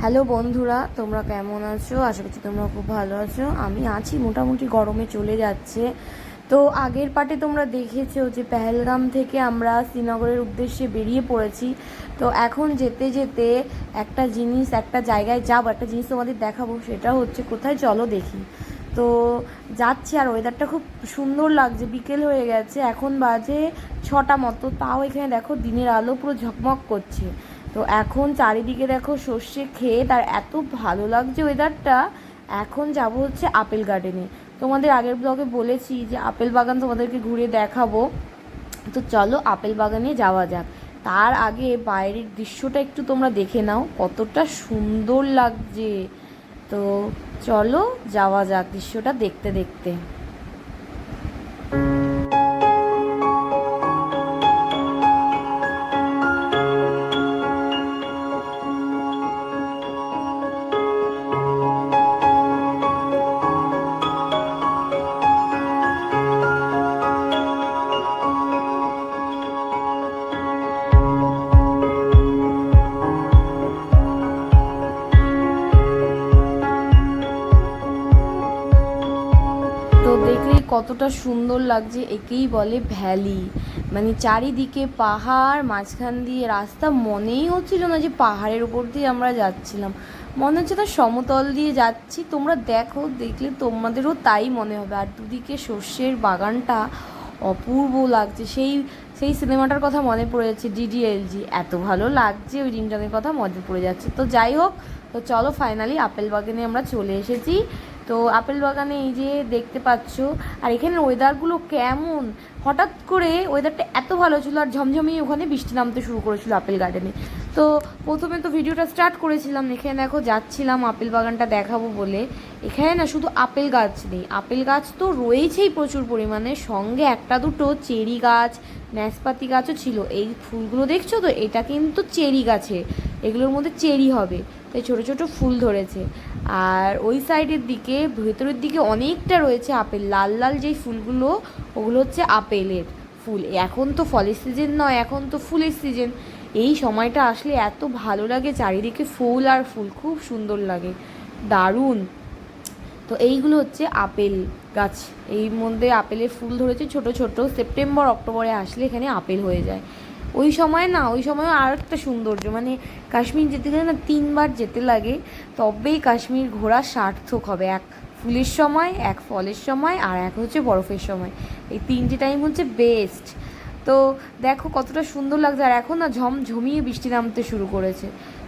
Hello বন্ধুরা, তোমরা কেমন আছো? আশা করছি তোমরা খুব ভালো আছো। আমি আছি মোটামুটি গরমে চলে যাচ্ছে। তো আগের পার্টে তোমরা দেখেছ যে পেহেলগাম থেকে আমরা শ্রীনগরের উদ্দেশ্যে বেরিয়ে পড়েছি। তো এখন যেতে যেতে একটা জিনিস, একটা জায়গায় যাব, একটা জিনিস তোমাদের দেখাবো, সেটা হচ্ছে কোথায়? চলো দেখি। তো যাচ্ছি আর ওয়েদারটা খুব সুন্দর লাগছে, বিকেল হয়ে গেছে, এখন বাজে ছটা মতো। তাও এখানে দেখো দিনের আলো পুরো ঝকমক করছে। তো এখন চারিদিকে দেখো সর্ষে খেয়ে তার এত ভালো লাগছে ওয়েদারটা এখন যাব হচ্ছে আপেল গার্ডেনে তোমাদের আগের ব্লগে বলেছি যে আপেল বাগান তোমাদেরকে ঘুরে দেখাবো। তো চলো আপেল বাগানে যাওয়া যাক। তার আগে বাইরের দৃশ্যটা একটু তোমরা দেখে নাও, কতটা সুন্দর লাগছে। তো চলো যাওয়া যাক দৃশ্যটা দেখতে দেখতে। কতটা সুন্দর লাগছে, একেই বলে ভ্যালি। মানে চারিদিকে পাহাড়, মাঝখান দিয়ে রাস্তা, মনেই হচ্ছিল না যে পাহাড়ের উপর দিয়ে আমরা যাচ্ছিলাম। মনে হচ্ছে না সমতল দিয়ে যাচ্ছি। তোমরা দেখো, দেখলে তোমাদেরও তাই মনে হবে। আর দুদিকে সর্ষের বাগানটা অপূর্ব লাগছে। সেই সেই সিনেমাটার কথা মনে পড়ে যাচ্ছে ডিডিএলজি এত ভালো লাগছে, ওই রিংটনের কথা মনে পড়ে যাচ্ছে। তো যাই হোক, তো চলো ফাইনালি আপেল বাগানে আমরা চলে এসেছি। তো আপেল বাগানে এই যে দেখতে পাচ্ছ, আর এখানে ওয়েদারগুলো কেমন? হঠাৎ করে ওয়েদারটা এত ভালো ছিল আর ঝমঝমিয়ে ওখানে বৃষ্টি নামতে শুরু করেছিল আপেল গার্ডেনে তো প্রথমে তো ভিডিওটা স্টার্ট করেছিলাম, এখানে দেখো যাচ্ছিলাম আপেল বাগানটা দেখাবো বলে। এখানে না শুধু আপেল গাছ নেই, আপেল গাছ তো রয়েছেই প্রচুর পরিমাণে। সঙ্গে একটা দুটো চেরি গাছ ন্যাসপাতি গাছও ছিল। এই ফুলগুলো দেখছ তো? এটা কিন্তু চেরি গাছে, এগুলোর মধ্যে চেরি হবে। তাই ছোট ছোট ফুল ধরেছে। আর ওই সাইডের দিকে, ভেতরের দিকে অনেকটা রয়েছে আপেল। লাল লাল যেই ফুলগুলো, ওগুলো হচ্ছে আপেলের ফুল। এখন তো ফলের সিজন নয়, এখন তো ফুলের সিজন এই সময়টা আসলে এত ভালো লাগে, চারিদিকে ফুল আর ফুল, খুব সুন্দর লাগে। দারুণ। তো এইগুলো হচ্ছে আপেল গাছ। এই মধ্যে আপেলের ফুল ধরেছে ছোট ছোট। সেপ্টেম্বর, অক্টোবরে আসলে এখানে আপেল হয়ে যায়। ওই সময় না, ওই সময় আর একটা সৌন্দর্য মানে কাশ্মীর যেতে গেলে না তিনবার যেতে লাগে, তবেই কাশ্মীর ঘোরা সার্থক হবে। এক ফুলের সময়, এক ফলের সময়, আর এক হচ্ছে বরফের সময়। এই তিনটে টাইম হচ্ছে বেস্ট তো দেখো কতটা সুন্দর লাগছে, আর এখন না ঝমঝমিয়ে বৃষ্টি নামতে শুরু করেছে।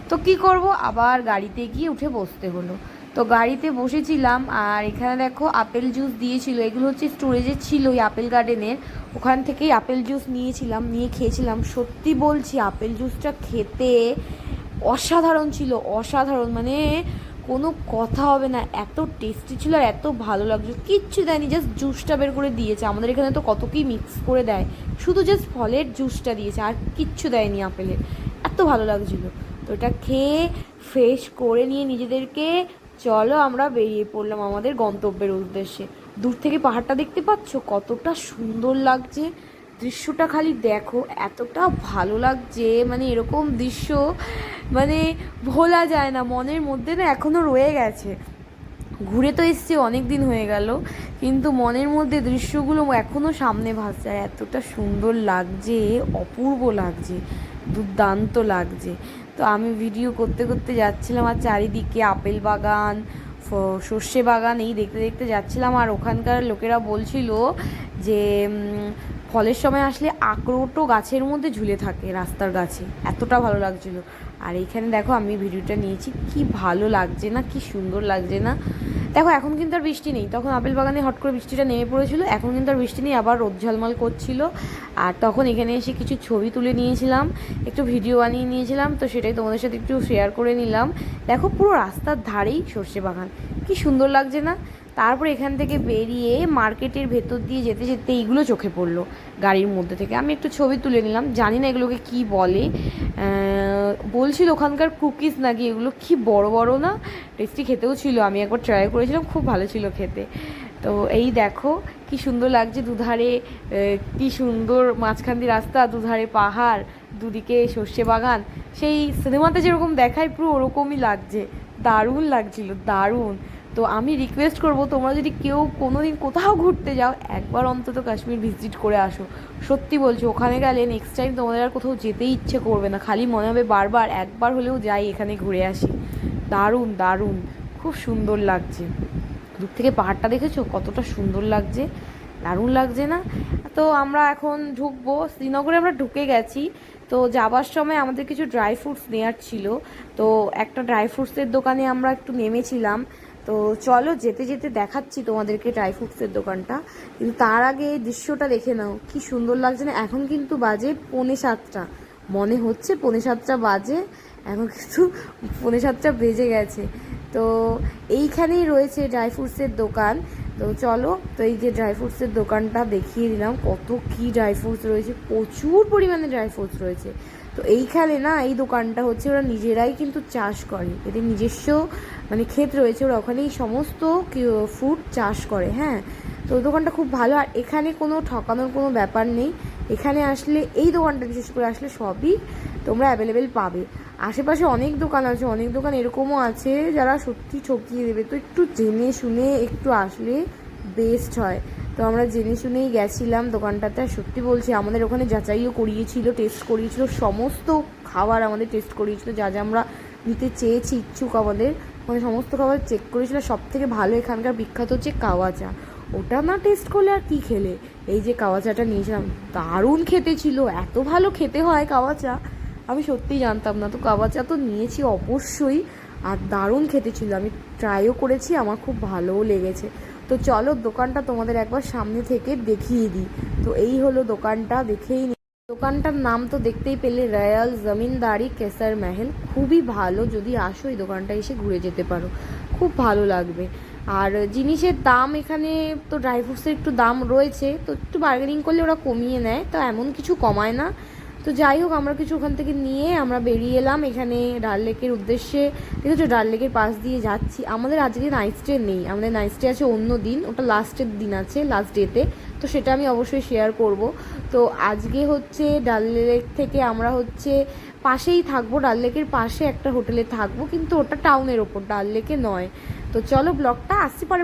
তো কি করব? আবার গাড়িতে গিয়ে উঠে বসতে হলো। তো গাড়িতে বসেছিলাম আর এখানে দেখো আপেল জুস দিয়েছিল। এগুলো হচ্ছে স্টোরেজে ছিল ওই আপেল গার্ডেনের। ওখান থেকেই আপেল জুস নিয়েছিলাম, নিয়ে খেয়েছিলাম। সত্যি বলছি, আপেল জুসটা খেতে অসাধারণ ছিল, অসাধারণ। মানে কোনো কথা হবে না, এত টেস্টি ছিল আর এত ভালো লাগছিল কিচ্ছু দেয়নি জাস্ট জুসটা বের করে দিয়েছে। আমাদের এখানে তো কত কি মিক্স করে দেয়। শুধু জাস্ট ফলের জুসটা দিয়েছে, আর কিচ্ছু দেয়নি আপেলের। এত ভালো লাগছিল। তো এটা খেয়ে ফ্রেশ করে নিয়ে নিজেদেরকে চলো আমরা বেরিয়ে পড়লাম আমাদের গন্তব্যের উদ্দেশ্যে। দূর থেকে পাহাড়টা দেখতে পাচ্ছ? কতটা সুন্দর লাগছে। দৃশ্যটা খালি দেখো, এতটা ভালো লাগছে মানে এরকম দৃশ্য মানে ভোলা যায় না, মনের মধ্যে না এখনও রয়ে গেছে। ঘুরে তো এসছি অনেক দিন হয়ে গেল, কিন্তু মনের মধ্যে দৃশ্যগুলো এখনও সামনে ভাসছে এতটা সুন্দর লাগছে, অপূর্ব লাগছে, দুর্দান্ত লাগছে। তো আমি ভিডিও করতে করতে যাচ্ছিলাম আর চারিদিকে আপেল বাগান সর্ষে বাগান এই দেখতে দেখতে যাচ্ছিলাম আর ওখানকার লোকেরা বলছিল যে ফলের সময় আসলে আখরোটও গাছের মধ্যে ঝুলে থাকে রাস্তার গাছে। এতটা ভালো লাগছিল। আর এইখানে দেখো আমি ভিডিওটা নিয়েছি, কি ভালো লাগছে না, কি সুন্দর লাগছে না। দেখো, এখন কিন্তু আর বৃষ্টি নেই। তখন আপেল বাগানে হট করে বৃষ্টিটা নেমে পড়েছিল, এখন কিন্তু আর বৃষ্টি নেই, আবার রোদ ঝলমল করছিল। আর তখন এখানে এসে কিছু ছবি তুলে নিয়েছিলাম, একটু ভিডিও বানিয়ে নিয়েছিলাম, তো সেটাই তোমাদের সাথে একটু শেয়ার করে নিলাম। দেখো, পুরো রাস্তার ধারেই সর্ষে বাগান। কি সুন্দর লাগছে না? তারপর এখান থেকে বেরিয়ে মার্কেটের ভেতর দিয়ে যেতে যেতে এইগুলো চোখে পড়ল গাড়ির মধ্যে থেকে। আমি একটু ছবি তুলে নিলাম, জানি না এগুলোকে কি বলে। বলছিল ওখানকার কুকিজ নাকি এগুলো কি বড় বড় না? টেস্টি খেতেও ছিল, আমি একবার ট্রাই করেছিলাম, খুব ভালো ছিল খেতে। তো এই দেখো, কি সুন্দর লাগছে দুধারে কি সুন্দর মাঝখান দিয়ে রাস্তা, দুধারে পাহাড়, দুদিকে সর্ষে বাগান। সেই সিনেমাতে যেরকম দেখায় পুরো ওরকমই লাগছে, দারুণ লাগছিল, দারুণ। তো আমি রিকোয়েস্ট করব, তোমরা যদি কেউ কোনো দিন কোথাও ঘুরতে যাও, একবার অন্তত কাশ্মীর ভিজিট করে আসো। সত্যি বলছি, ওখানে গেলে নেক্সট টাইম তোমাদের আর কোথাও যেতেই ইচ্ছে করবে না। খালি মনে হবে বারবার, একবার হলেও যাই এখানে ঘুরে আসি। দারুণ দারুণ, খুব সুন্দর লাগছে। দূর থেকে পাহাড়টা দেখেছ? কতটা সুন্দর লাগছে। দারুণ লাগছে না? তো আমরা এখন ঢুকবো। শ্রীনগরে আমরা ঢুকে গেছি। তো যাবার সময় আমাদের কিছু ড্রাই ফ্রুটস নেওয়ার ছিল। তো একটা ড্রাই ফ্রুটসের দোকানে আমরা একটু নেমেছিলাম। তো চলো যেতে যেতে দেখাচ্ছি তোমাদেরকে ড্রাই ফ্রুটসের দোকানটা। কিন্তু তার আগে এই দৃশ্যটা দেখে নাও, কি সুন্দর লাগছে না? এখন কিন্তু বাজে পৌনে সাতটা। মনে হচ্ছে পৌনে সাতটা বাজে, এখন কিন্তু পৌনে সাতটা বেজে গেছে। তো এইখানেই রয়েছে ড্রাই ফ্রুটসের দোকান। তো চলো, তো এই যে ড্রাই ফ্রুটসের দোকানটা দেখিয়ে দিলাম, কত কি ড্রাই ফ্রুটস রয়েছে, প্রচুর পরিমাণে ড্রাই ফ্রুটস রয়েছে। তো এইখানে না, এই দোকানটা হচ্ছে ওরা নিজেরাই কিন্তু চাষ করে, এদের নিজস্ব মানে ক্ষেত রয়েছে, ওরা ওখানেই সমস্ত ফ্রুট চাষ করে হ্যাঁ। তো দোকানটা খুব ভালো, আর এখানে কোনো ঠকানোর কোনো ব্যাপার নেই, এখানে আসলে এই দোকানটা বিশেষ করে আসলে সবই তোমরা অ্যাভেলেবেল পাবে। আশেপাশে অনেক দোকান আছে, অনেক দোকান এরকমও আছে যারা সত্যি ঠকিয়ে দেবে। তো একটু জেনে শুনে একটু আসলে বেস্ট হয়। তো আমরা জেনে শুনেই গেছিলাম দোকানটাতে সত্যি বলছি আমাদের ওখানে যাচাইও করিয়েছিল টেস্ট করিয়েছিল, সমস্ত খাবার আমাদের টেস্ট করিয়েছিল, যা যা আমরা নিতে চেয়েছি ইচ্ছুক আমাদের মানে সমস্ত খাবার চেক করেছিল সব থেকে ভালো এখানকার বিখ্যাত হচ্ছে কাওয়া চা ওটা না টেস্ট করলে আর কী খেলে? এই যে কাওয়া চাটা নিয়েছিলাম, দারুণ খেতে ছিল, এত ভালো খেতে হয় কাওয়া চা আমি সত্যিই জানতাম না। তো কাওয়া চা তো নিয়েছি অবশ্যই। আর দারুণ খেতে ছিল। আমি ট্রাইও করেছি, আমার খুব ভালোও লেগেছে। তো চলো দোকানটা তোমাদের একবার সামনে থেকে দেখিয়ে দিই। তো এই হলো দোকানটা, দেখেই নি দোকানটার নাম তো দেখতেই পেলে, রয়্যাল জমিনদারি কেসার মেহেল। খুবই ভালো, যদি আসো এই দোকানটা এসে ঘুরে যেতে পারো। খুব ভালো লাগবে। আর জিনিসের দাম এখানে তো ড্রাই ফ্রুটসের একটু দাম রয়েছে। তো একটু বার্গেনিং করলে ওরা কমিয়ে নেয়। তো এমন কিছু কমায় না। তো যাই হোক, আমরা কিছু ওখান থেকে নিয়ে আমরা বেরিয়ে এলাম এখানে ডাল লেকের উদ্দেশ্যে। ঠিক আছে, ডাল লেকের পাশ দিয়ে যাচ্ছি। আমাদের আজকে নাইট স্টে নেই। আমাদের নাইট স্টে আছে অন্য দিন। ওটা লাস্টের দিন আছে লাস্ট ডেতে তো। সেটা আমি অবশ্যই শেয়ার করব। তো আজকে হচ্ছে ডাল লেক থেকে আমরা হচ্ছে পাশেই থাকব। ডাল লেকের পাশে একটা হোটেলে থাকব। কিন্তু ওটা টাউনের ওপর, ডাল লেকে নয়। তো চলো ব্লগটা আসছি পরে